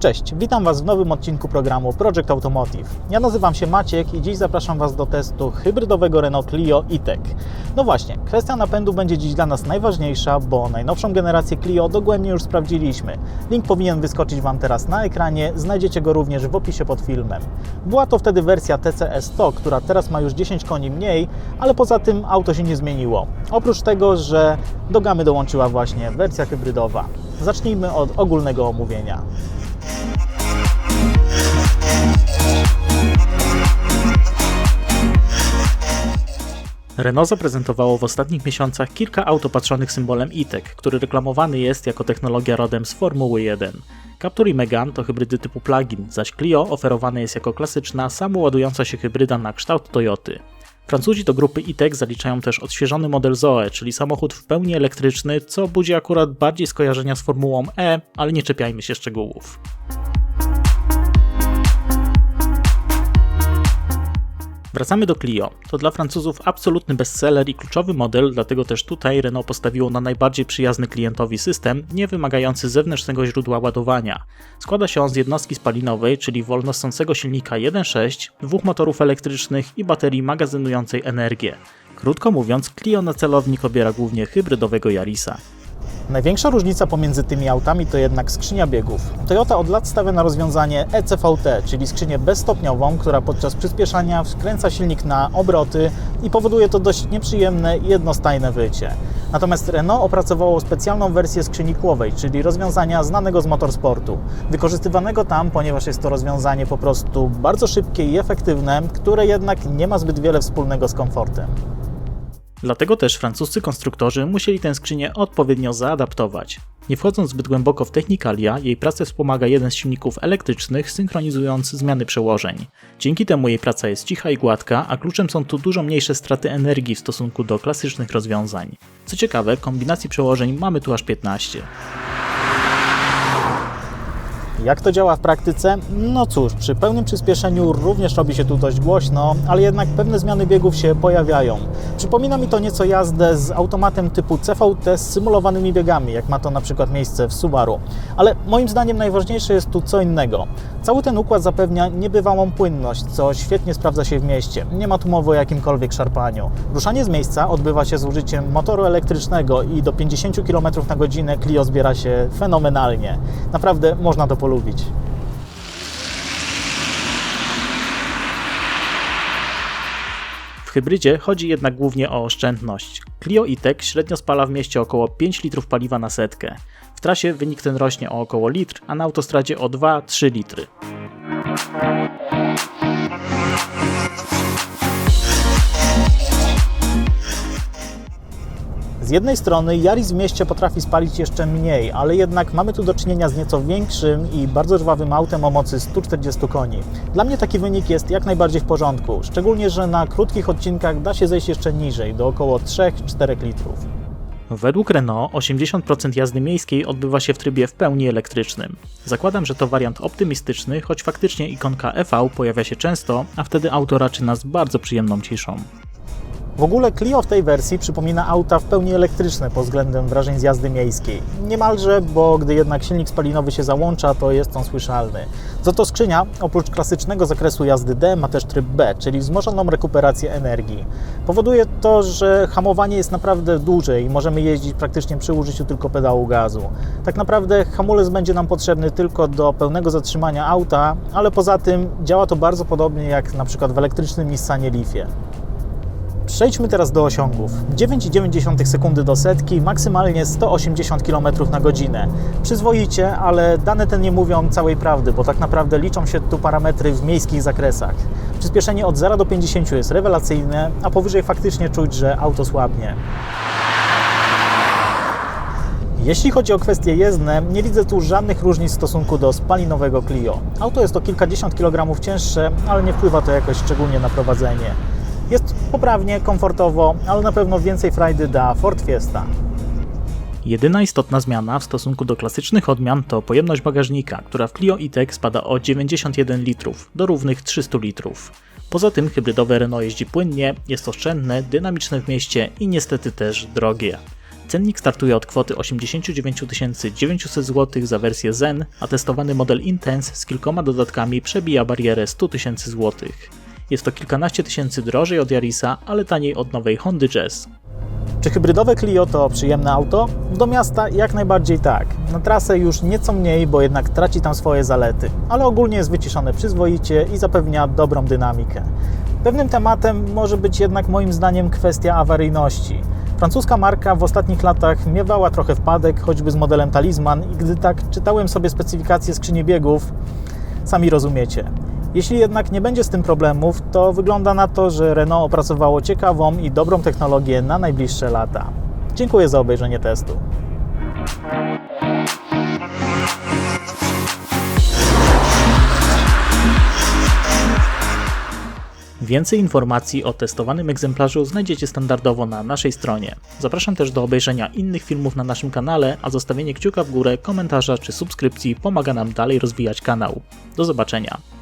Cześć, witam Was w nowym odcinku programu Project Automotive. Ja nazywam się Maciek i dziś zapraszam Was do testu hybrydowego Renault Clio E-Tech. No właśnie, kwestia napędu będzie dziś dla nas najważniejsza, bo najnowszą generację Clio dogłębnie już sprawdziliśmy. Link powinien wyskoczyć Wam teraz na ekranie, znajdziecie go również w opisie pod filmem. Była to wtedy wersja TCE 100, która teraz ma już 10 koni mniej, ale poza tym auto się nie zmieniło. Oprócz tego, że do gamy dołączyła właśnie wersja hybrydowa. Zacznijmy od ogólnego omówienia. Renault zaprezentowało w ostatnich miesiącach kilka aut opatrzonych symbolem e-tech, który reklamowany jest jako technologia rodem z Formuły 1. Captur i Megane to hybrydy typu plug-in, zaś Clio oferowane jest jako klasyczna, samoładująca się hybryda na kształt Toyoty. Francuzi do grupy e-tech zaliczają też odświeżony model Zoe, czyli samochód w pełni elektryczny, co budzi akurat bardziej skojarzenia z Formułą E, ale nie czepiajmy się szczegółów. Wracamy do Clio. To dla Francuzów absolutny bestseller i kluczowy model, dlatego też tutaj Renault postawiło na najbardziej przyjazny klientowi system, nie wymagający zewnętrznego źródła ładowania. Składa się on z jednostki spalinowej, czyli wolnosącego silnika 1.6, dwóch motorów elektrycznych i baterii magazynującej energię. Krótko mówiąc, Clio na celownik obiera głównie hybrydowego Yarisa. Największa różnica pomiędzy tymi autami to jednak skrzynia biegów. Toyota od lat stawia na rozwiązanie ECVT, czyli skrzynię bezstopniową, która podczas przyspieszania wkręca silnik na obroty i powoduje to dość nieprzyjemne i jednostajne wycie. Natomiast Renault opracowało specjalną wersję skrzyni kłowej, czyli rozwiązania znanego z motorsportu. Wykorzystywanego tam, ponieważ jest to rozwiązanie po prostu bardzo szybkie i efektywne, które jednak nie ma zbyt wiele wspólnego z komfortem. Dlatego też francuscy konstruktorzy musieli tę skrzynię odpowiednio zaadaptować. Nie wchodząc zbyt głęboko w technikalia, jej pracę wspomaga jeden z silników elektrycznych, synchronizując zmiany przełożeń. Dzięki temu jej praca jest cicha i gładka, a kluczem są tu dużo mniejsze straty energii w stosunku do klasycznych rozwiązań. Co ciekawe, kombinacji przełożeń mamy tu aż 15. Jak to działa w praktyce? No cóż, przy pełnym przyspieszeniu również robi się tu dość głośno, ale jednak pewne zmiany biegów się pojawiają. Przypomina mi to nieco jazdę z automatem typu CVT z symulowanymi biegami, jak ma to na przykład miejsce w Subaru. Ale moim zdaniem najważniejsze jest tu co innego. Cały ten układ zapewnia niebywałą płynność, co świetnie sprawdza się w mieście. Nie ma tu mowy o jakimkolwiek szarpaniu. Ruszanie z miejsca odbywa się z użyciem motoru elektrycznego i do 50 km na godzinę Clio zbiera się fenomenalnie. Naprawdę można to polubić. W hybrydzie chodzi jednak głównie o oszczędność. Clio E-Tech średnio spala w mieście około 5 litrów paliwa na setkę. W trasie wynik ten rośnie o około litr, a na autostradzie o 2-3 litry. Z jednej strony Yaris w mieście potrafi spalić jeszcze mniej, ale jednak mamy tu do czynienia z nieco większym i bardzo żwawym autem o mocy 140 koni. Dla mnie taki wynik jest jak najbardziej w porządku, szczególnie, że na krótkich odcinkach da się zejść jeszcze niżej, do około 3-4 litrów. Według Renault 80% jazdy miejskiej odbywa się w trybie w pełni elektrycznym. Zakładam, że to wariant optymistyczny, choć faktycznie ikonka EV pojawia się często, a wtedy auto raczy nas bardzo przyjemną ciszą. W ogóle Clio w tej wersji przypomina auta w pełni elektryczne pod względem wrażeń z jazdy miejskiej. Niemalże, bo gdy jednak silnik spalinowy się załącza, to jest on słyszalny. Za to skrzynia, oprócz klasycznego zakresu jazdy D, ma też tryb B, czyli wzmożoną rekuperację energii. Powoduje to, że hamowanie jest naprawdę duże i możemy jeździć praktycznie przy użyciu tylko pedału gazu. Tak naprawdę hamulec będzie nam potrzebny tylko do pełnego zatrzymania auta, ale poza tym działa to bardzo podobnie jak na przykład w elektrycznym Nissanie Leafie. Przejdźmy teraz do osiągów. 9,9 sekundy do setki, maksymalnie 180 km na godzinę. Przyzwoicie, ale dane te nie mówią całej prawdy, bo tak naprawdę liczą się tu parametry w miejskich zakresach. Przyspieszenie od 0 do 50 jest rewelacyjne, a powyżej faktycznie czuć, że auto słabnie. Jeśli chodzi o kwestie jezdne, nie widzę tu żadnych różnic w stosunku do spalinowego Clio. Auto jest o kilkadziesiąt kilogramów cięższe, ale nie wpływa to jakoś szczególnie na prowadzenie. Jest poprawnie, komfortowo, ale na pewno więcej frajdy da Ford Fiesta. Jedyna istotna zmiana w stosunku do klasycznych odmian to pojemność bagażnika, która w Clio E-Tech spada o 91 litrów do równych 300 litrów. Poza tym hybrydowe Renault jeździ płynnie, jest oszczędne, dynamiczne w mieście i niestety też drogie. Cennik startuje od kwoty 89 900 zł za wersję Zen, a testowany model Intense z kilkoma dodatkami przebija barierę 100 000 zł. Jest to kilkanaście tysięcy drożej od Yarisa, ale taniej od nowej Hondy Jazz. Czy hybrydowe Clio to przyjemne auto? Do miasta jak najbardziej tak. Na trasę już nieco mniej, bo jednak traci tam swoje zalety, ale ogólnie jest wyciszone przyzwoicie i zapewnia dobrą dynamikę. Pewnym tematem może być jednak moim zdaniem kwestia awaryjności. Francuska marka w ostatnich latach miewała trochę wpadek, choćby z modelem Talisman i gdy tak czytałem sobie specyfikację skrzyni biegów, sami rozumiecie. Jeśli jednak nie będzie z tym problemów, to wygląda na to, że Renault opracowało ciekawą i dobrą technologię na najbliższe lata. Dziękuję za obejrzenie testu. Więcej informacji o testowanym egzemplarzu znajdziecie standardowo na naszej stronie. Zapraszam też do obejrzenia innych filmów na naszym kanale, a zostawienie kciuka w górę, komentarza czy subskrypcji pomaga nam dalej rozwijać kanał. Do zobaczenia.